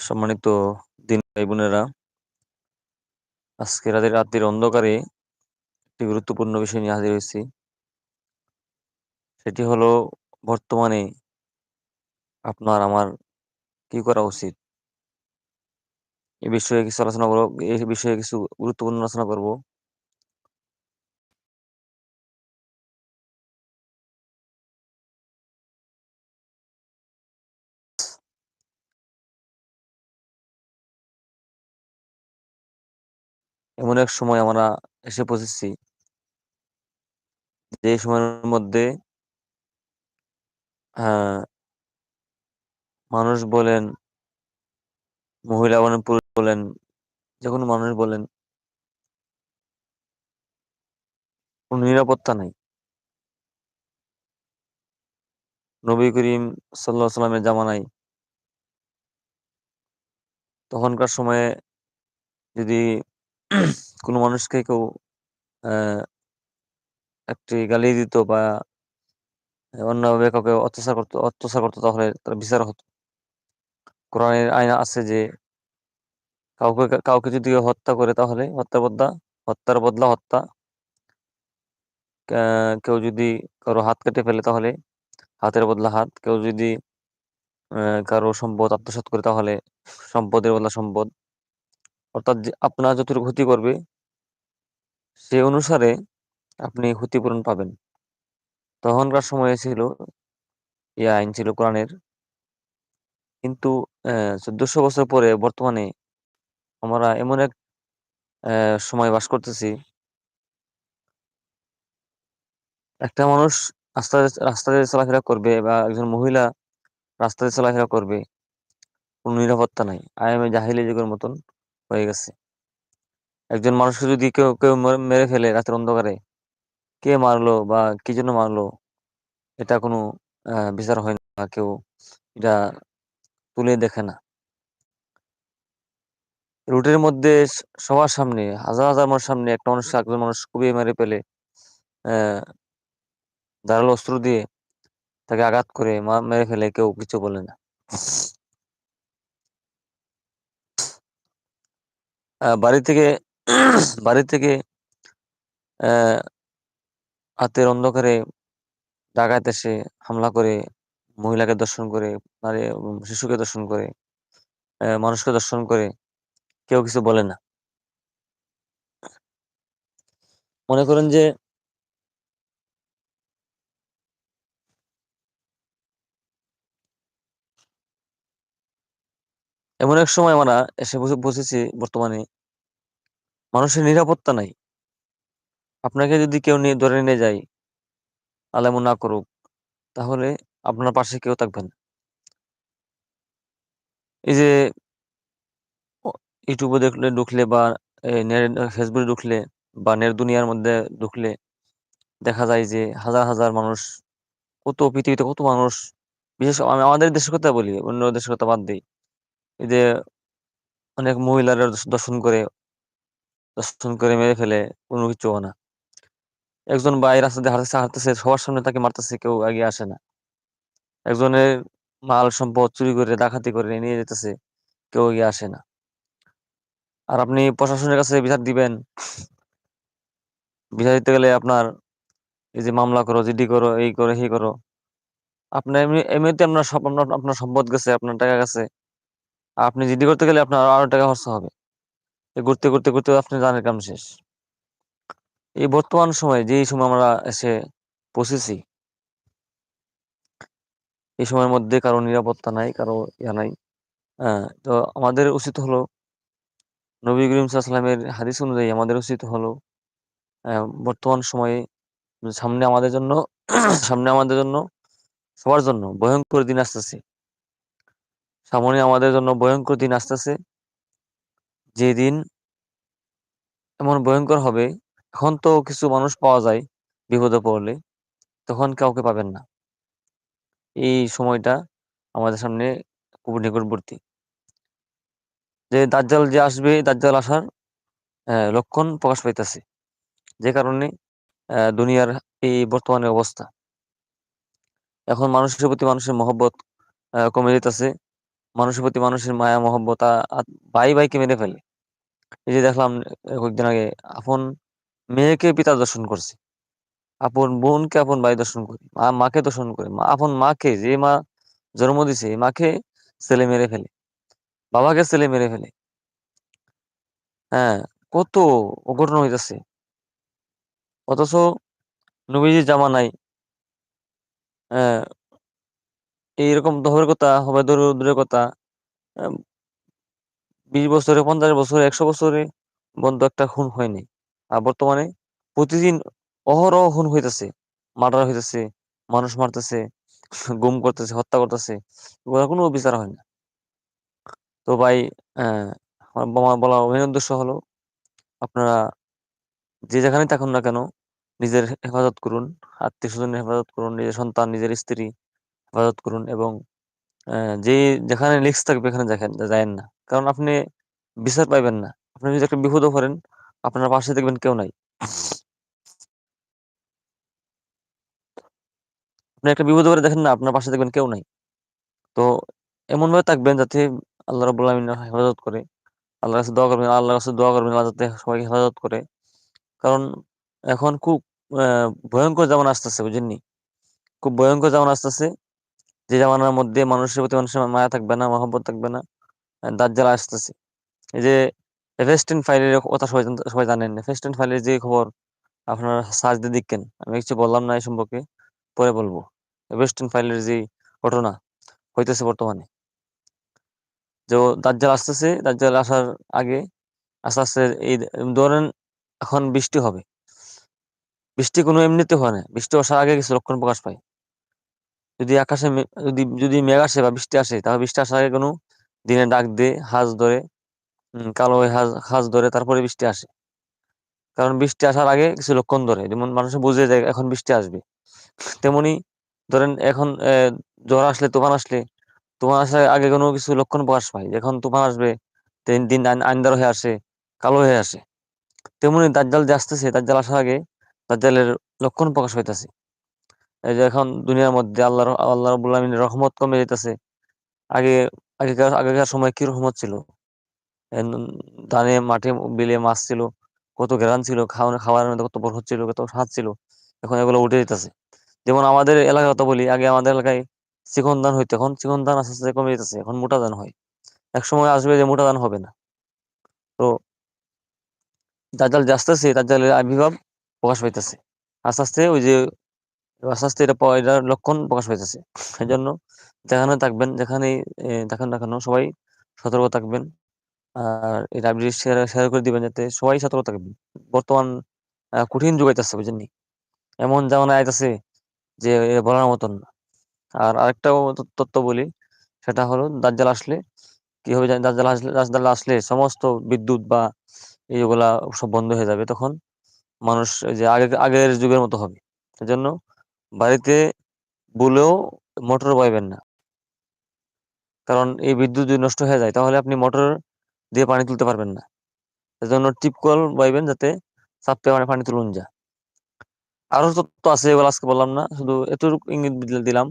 সম্মানিত দিন ভাই বোনেরা, আজকে রাতের রাতের অন্ধকারে একটি গুরুত্বপূর্ণ বিষয় নিয়ে হাজির হয়েছি। সেটি হলো বর্তমানে আপনার আমার কি করা উচিত? এ বিষয়ে কিছু আলোচনা করব এই বিষয়ে কিছু গুরুত্বপূর্ণ আলোচনা করব। এমন এক সময় আমরা এসে পৌঁছেছি যে সময়ের মধ্যে আহ মানুষ বলেন, মহিলা বলেন, পুরুষ বলেন, যে কোনো মানুষ বলেন কোনো নিরাপত্তা নাই। নবী করিম সাল্লাল্লাহু সাল্লামের জামানায় তখনকার সময়ে যদি কোনো মানুষকে কেউ একটি গালি দিত বা, অন্যভাবে কাউকে অত্যাচার করতো অত্যাচার করতো, তাহলে তার বিচার হতো। কোরআনের আইন আছে যে, কাউকে কাউকে যদি হত্যা করে, তাহলে হত্যার বদলা হত্যার বদলা হত্যা। কেউ যদি কারও হাত কেটে ফেলে, তাহলে হাতের বদলা হাত। কেউ যদি কারও সম্পদ আত্মসাৎ করে, তাহলে সম্পদের বদলা সম্পদ। অর্থাৎ আপনার যতটুকু ক্ষতি করবে, সে অনুসারে আপনি ক্ষতিপূরণ পাবেন। তখনকার সময়ে ছিল এই আইন ছিল কোরআনের। কিন্তু চোদ্দশো বছর পরে বর্তমানে আমরা এমন এক সময় বাস করতেছি। একটা মানুষ রাস্তা রাস্তায় চলাফেরা করবে বা একজন মহিলা রাস্তায় চলাফেরা করবে, কোনো নিরাপত্তা নাই। আয়ামে জাহিলি যুগের মতন। হয়ে গেছে। একজন মানুষকে যদি কেউ কেউ মেরে ফেলে রাতের অন্ধকারে, কে মারলো বা কি জন্য মারলো, এটা কোনো বিচার হয় না কেউ এটা তুলে দেখে না। রুটের মধ্যে সবার সামনে, হাজার হাজার মানুষ সামনে একটা মানুষ একজন মানুষ খুবই মেরে আহ, ধারালো অস্ত্র দিয়ে তাকে আঘাত করে মেরে ফেলে, কেউ কিছু বলে না। বাড়ি থেকে বাড়ি থেকে হাতের অন্ধকারে ডাকাত এসে হামলা করে, মহিলাকে দর্শন করে, নারী শিশুকে দর্শন করে মানুষকে দর্শন করে, কেউ কিছু বলে না। মনে করেন যে এমন এক সময় আমরা এসে বসেছি বর্তমানে। মানুষের নিরাপত্তা নাই। আপনাকে যদি কেউ নিয়ে, ধরে নিয়ে যায় আলেমন না করুক, তাহলে আপনার পাশে কেউ থাকবেন এই যে ইউটিউবে দেখলে, ঢুকলে বা ফেসবুকে ঢুকলে বা, নেট দুনিয়ার মধ্যে ঢুকলে দেখা যায় যে, হাজার হাজার মানুষ, কত পৃথিবীতে কত মানুষ, বিশেষ আমি আমাদের দেশের কথা বলি, অন্য দেশের কথা বাদ দিই। এই যে অনেক মহিলারা দর্শন করে দর্শন করে মেরে ফেলে, কোনো কিছু না। একজন ভাই রাস্তা দিয়ে হাঁটতেছে হাঁটতেছে, সবার সামনে তাকে মারতেছে, কেউ আগে আসে না। একজনের মাল সম্পদ চুরি করে, ডাকাতি করে নিয়ে যেতেছে, কেউ এগিয়ে আসে না। আর আপনি প্রশাসনের কাছে বিচার দিবেন। বিচার দিতে গেলে আপনার এই যে মামলা করো, জিডি করো, এই করো, সেই করো। আপনার এমনি, এমনিতে আপনার সব আপনার সম্পদ গেছে, আপনার টাকা গেছে। আপনি জিডি করতে গেলে আপনার আরও টাকা খরচা হবে। ঘুরতে ঘুরতে ঘুরতে আপনি জানেন কাম শেষ। এই বর্তমান সময়ে যে সময় আমরা এসে পৌঁছেছি, এই সময়ের মধ্যে কারও নিরাপত্তা নাই, কারও ইয়া নাই। হ্যাঁ তো আমাদের উচিত হলো নবী করিম সাল্লামের হাদিস অনুযায়ী আমাদের উচিত হলো বর্তমান সময়ে সামনে আমাদের জন্য, সামনে আমাদের জন্য, সবার জন্য ভয়ঙ্কর দিন আসতেছে। সামনে আমাদের জন্য ভয়ঙ্কর দিন আসতেছে। যে দিন এমন ভয়ঙ্কর হবে এখন তো কিছু মানুষ পাওয়া যায় বিপদে পড়লে, তখন কাউকে পাবেন না। এই সময়টা আমাদের সামনে খুব নিকটবর্তী। যে দাজ্জাল যে আসবে, দাজ্জাল আসার লক্ষণ প্রকাশ পাইতেছে। যে কারণে দুনিয়ার এই বর্তমানে অবস্থা। এখন মানুষের প্রতি মানুষের মহব্বত কমে যেতেছে মানুষের প্রতি মানুষের মায়া, মহব্বত ভাই ভাইকে মেরে ফেলে। এই যে দেখলাম কয়েকদিন আগে আপন মেয়েকে পিতা দর্শন করছে। আপন বোনকে আপন ভাই দর্শন করে, মা, মাকে দর্শন করে। আপন মাকে, যে মা জন্ম দিছে মাকে ছেলে মেরে ফেলে, বাবাকে ছেলে মেরে ফেলে। হ্যাঁ কত অঘটন হইতাছে। অথচ নবীজি জামানায় এইরকম দহের কথা, হবে দূরের দূরের কথা বিশ বছরে, পঞ্চাশ বছরে, একশো বছরে বন্ধ একটা খুন হয়নি। আর বর্তমানে প্রতিদিন অহরহ খুন হইতেছে, মার্ডার হইতেছে, মানুষ মারতেছে, গুম করতেছে, হত্যা করতেছে কোনো বিচার হয় না। তো ভাই আমার বলা উদ্দেশ্য হলো, আপনারা যে যেখানে থাকুন না কেন, নিজের হেফাজত করুন আত্মীয় স্বজনের হেফাজত করুন, নিজের সন্তান, নিজের স্ত্রী হেফাজত করুন এবং যে যেখানে রিস্ক থাকবে এখানে দেখেন, যায়েন না। কারণ আপনি বিচার পাইবেন না। আপনি যদি একটা বিপদও করেন আপনার পাশে দেখবেন কেউ নাই। আপনি একটা বিপদে করে দেখেন না, আপনার পাশে দেখবেন কেউ নাই। তো এমন ভাবে থাকবেন যাতে আল্লাহ রাবুল আলমিন হেফাজত করে। আল্লাহর কাছে দোয়া করবেন, আল্লাহর কাছে দোয়া করবেন যাতে সবাইকে হেফাজত করে। কারণ এখন খুব ভয়ঙ্কর জামানা আসতেছে, বুঝেননি? খুব ভয়ঙ্কর জামানা আসতেছে। যে জামানার মধ্যে মানুষের প্রতি মানুষের মায়া থাকবে না, মহব্বত থাকবে না দাজ্জাল আসতেছে। এই যে এভেস্টিন ফাইলের কথা সবাই সবাই জানেন এভেস্টিন ফাইলের যে খবর, আপনারা সার্চ দিয়ে দেখেন। আমি কিছু বললাম না এই সম্পর্কে, পরে বলব। এভেস্টিন ফাইলের যে ঘটনা হইতেছে বর্তমানে। যে দাজ্জাল আসতেছে, দাজ্জাল আসার আগে আস্তে আস্তে এই ধরেন এখন বৃষ্টি হবে। বৃষ্টি কোনো এমনিতে হয় না। বৃষ্টি আসার আগে কিছু লক্ষণ প্রকাশ পায়। যদি আকাশে যদি যদি মেঘ আসে বা বৃষ্টি আসে, তাহলে বৃষ্টি আসার আগে কোনো দিনে ডাক দিয়ে হাঁস ধরে কালো হয়ে হাঁস হাঁস ধরে তারপরে বৃষ্টি আসে। কারণ বৃষ্টি আসার আগে কিছু লক্ষণ ধরে, যেমন মানুষ বুঝে যায় এখন বৃষ্টি আসবে। তেমনি ধরেন এখন ঝড় আসলে, তুফান আসলে, তুফান আসার আগে কোনো কিছু লক্ষণ প্রকাশ পায়। যখন তুফান আসবে তিন দিন আন্ধার হয়ে আসে, কালো হয়ে আসে। তেমনি দাজ্জাল যে আসতেছে, দাজ্জাল আসার আগে দাজ্জালের লক্ষণ প্রকাশ হইতাছে এই যে এখন দুনিয়ার মধ্যে আল্লাহ আল্লাহ রাব্বুল আলামিনের রহমত কমে যাইতাছে। আগে, আগেকার আগেকার সময় কি রহমত ছিল? ধানে, মাঠে বিলে মাছ ছিল, কত ঘেরান ছিল খাওয়ার খাওয়ার মধ্যে কত বরকত ছিল, কত স্বাদ ছিল, এখন এগুলো উঠে যেতেছে যেমন আমাদের এলাকার কথা বলি, আগে আমাদের এলাকায় চিকন ধান হইতো, এখন চিকন ধান আস্তে আস্তে কমে যেতেছে এখন মোটা ধান হয়। এক সময় আসবে যে মোটা ধান হবে না। তো দাজ্জাল যে আসতেছে, দাজ্জালের আবির্ভাব প্রকাশ পাইতেছে। আস্তে আস্তে ওই যে আস্তে এটা প- লক্ষণ প্রকাশ পাইতেছে। এই জন্য যেখানে থাকবেন, যেখানেই থাকেন না কেন, সবাই সতর্ক থাকবেন। আর এই লাইব্রেরি শেয়ার শেয়ার করে দিবেন যাতে সবাই সতর্ক থাকবেন বর্তমান কঠিন যুগ আইতাছে বুঝেননি এমন যেমন আইতাছে যে বলার মতন না। আর আরেকটাও তথ্য বলি, সেটা হলো দাজ্জাল আসলে কি হবে? দাজ্জাল আসলে আসলে সমস্ত বিদ্যুৎ বা এইগুলা সব বন্ধ হয়ে যাবে, তখন মানুষ যে আগে আগের যুগের মতো হবে। এজন্য বাড়িতে বলেও মোটর বসাবেন না। কারণ এই বিদ্যুৎ যদি নষ্ট হয়ে যায়, তাহলে আপনি মোটর দিয়ে পানি তুলতে পারবেন না। এজন্য টিপকল বসাবেন যাতে চাপতে মানে পানি তুলুন যায় আরও তথ্য আছে এগুলো আজকে বললাম না, শুধু এতটুকু ইঙ্গিত দিলাম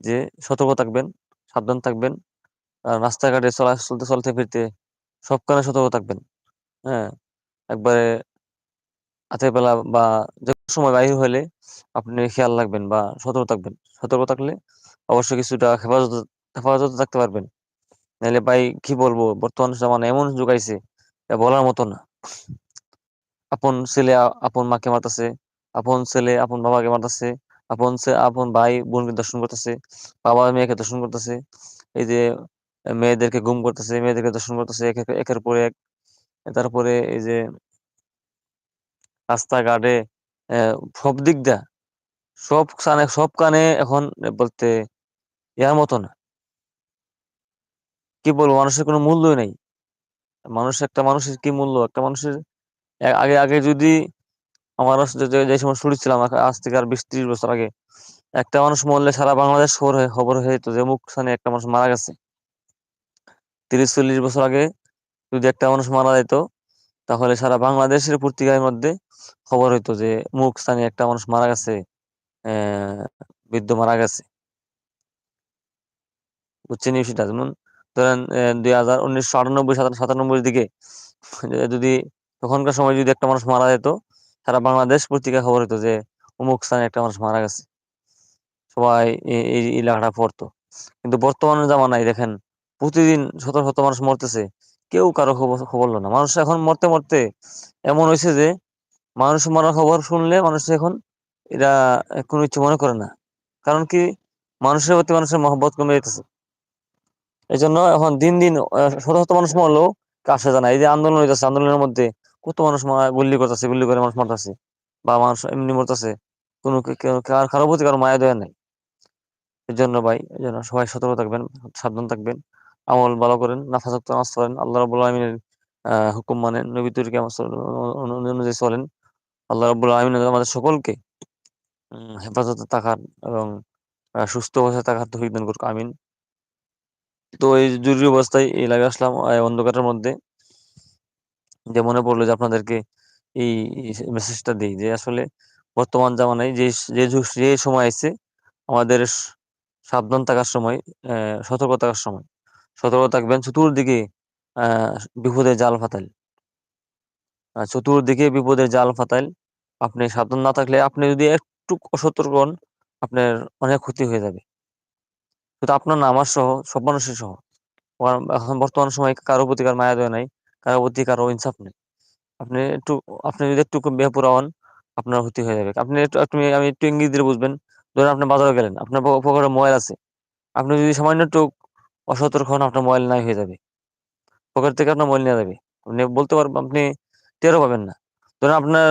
যে সতর্ক থাকবেন, সাবধান থাকবেন, আর রাস্তাঘাটে চলা, চলতে চলতে ফিরতে সবখানে সতর্ক থাকবেন। হ্যাঁ একবারে রাতের বেলা বা যে সময় বাইরে হলে আপনি খেয়াল রাখবেন বা সতর্ক থাকবেন। সতর্ক থাকলে অবশ্যই কিছুটা হেফাজত হেফাজত থাকতে পারবেন। নাহলে ভাই কি বলব, বর্তমান জামানে এমন যুগ আইছে বলার মতো না। আপন ছেলে আপন মাকে মারতেছে, আপন ছেলে আপন বাবাকে মারতেছে, আপন ছে- আপন ভাই বোনকে দর্শন করতেছে, বাবা মেয়েকে দর্শন করতেছে, এই যে মেয়েদেরকে গুম করতেছে, মেয়েদেরকে দর্শন করতেছে একের পর এক, তারপরে এই যে রাস্তাঘাটে সব দিক দিয়া, সব কানে সব কানে এখন বলতে ইয়ার মতো না। কি বলব, মানুষের কোনো মূল্যই নাই। মানুষ একটা মানুষের কি মূল্য? একটা মানুষের আগে আগে যদি আমার যে সময় শুনেছিলাম আ- আজ থেকে আর বিশ, ত্রিশ বছর আগে, একটা মানুষ মরলে সারা বাংলাদেশ খবর হয়ে খবর হয়ে যেত যে, মুখ স্থানে একটা মানুষ মারা গেছে। তিরিশ, চল্লিশ বছর আগে যদি একটা মানুষ মারা যেত তাহলে সারা বাংলাদেশের পত্রিকার মধ্যে খবর হইতো যে মুখ স্থানে একটা মানুষ মারা গেছে বৃদ্ধ মারা গেছে। বুঝছেন বিষয়টা? যেমন ধরেন দুই হাজার উনিশশো আটানব্বই সাতানব্বই দিকে যদি তখনকার সময় যদি একটা মানুষ মারা যেত, সারা বাংলাদেশ পত্রিকা খবর হতো যে অমুক স্থানে একটা মানুষ মারা গেছে। সবাই এই এলাকাটা পড়তো। কিন্তু বর্তমানে জামানায় দেখেন, প্রতিদিন শত শত মানুষ মরতেছে। কেউ কারও খবর খবর না। মানুষ এখন মরতে মরতে এমন হয়েছে যে, মানুষ মরার খবর শুনলে মানুষ এখন এটা কোনো ইচ্ছে মনে করে না। কারণ কি? মানুষের প্রতি মানুষের মহব্বত কমে যেতেছে এই জন্য এখন দিন দিন শত শত মানুষ মরলেও কাছে জানা এই যে আন্দোলন হইতেছে, আন্দোলনের মধ্যে কত মানুষ গুল্লি করতেছে, গুল্লি করে মানুষ মারতেছে বা মানুষ এমনি মরতেছে। কোনো কারও প্রতি কারও মায়া দেওয়া নাই। এই জন্য ভাই এই জন্য সবাই সতর্ক থাকবেন, সাবধান থাকবেন। আমল ভালো করেন নাফাজক্ত নামাজ পড়েন, আল্লাহ রাবুল আলমিনের হুকুম মানেন নবী তুর্কি অনুযায়ী চলেন। আল্লাহ রাবুল আলমিন আমাদের সকলকে হেফাজতে থাকার এবং সুস্থ অবস্থায় থাকার তৌফিক দান করুক, আমিন। তো এই জরুরি অবস্থায় এই লাগে আসলাম অন্ধকারের মধ্যে। যে মনে পড়ল যে আপনাদেরকে এই মেসেজটা দিই যে আসলে বর্তমান জামানায় যে যে যে সময় আছে আমাদের সাবধান থাকার সময় সতর্ক থাকার সময়। সতর্ক থাকবেন। চতুর্দিকে বিপদের জাল ফাতাইল চতুর্দিকে বিপদের জাল ফাতাইল আপনি সাবধান না থাকলে আপনি যদি একটু অসতর্ক হন, আপনার অনেক ক্ষতি হয়ে যাবে। শুধু আপনার না, আমার সহ, সব মানুষের সহ। এখন বর্তমান সময় কারও প্রতি কার মায়া দেওয়া নাই, কারও প্রতি কারও ইনসাফ নেই। আপনি একটু, আপনি যদি একটু বেপুরা হন, আপনার ক্ষতি হয়ে যাবে। আপনি একটু আপনি আমি একটু ইঙ্গিত দিয়ে বুঝবেন। ধরুন আপনি বাজারে গেলেন, আপনার পকেটে মোবাইল আছে। আপনি যদি সামান্য একটু অসতর্ক হন, আপনার মোবাইল নাই হয়ে যাবে। পকেট থেকে আপনার মোবাইল নিয়ে যাবে। আপনি বলতে পারবেন আপনি টেরও পাবেন না। ধরেন আপনার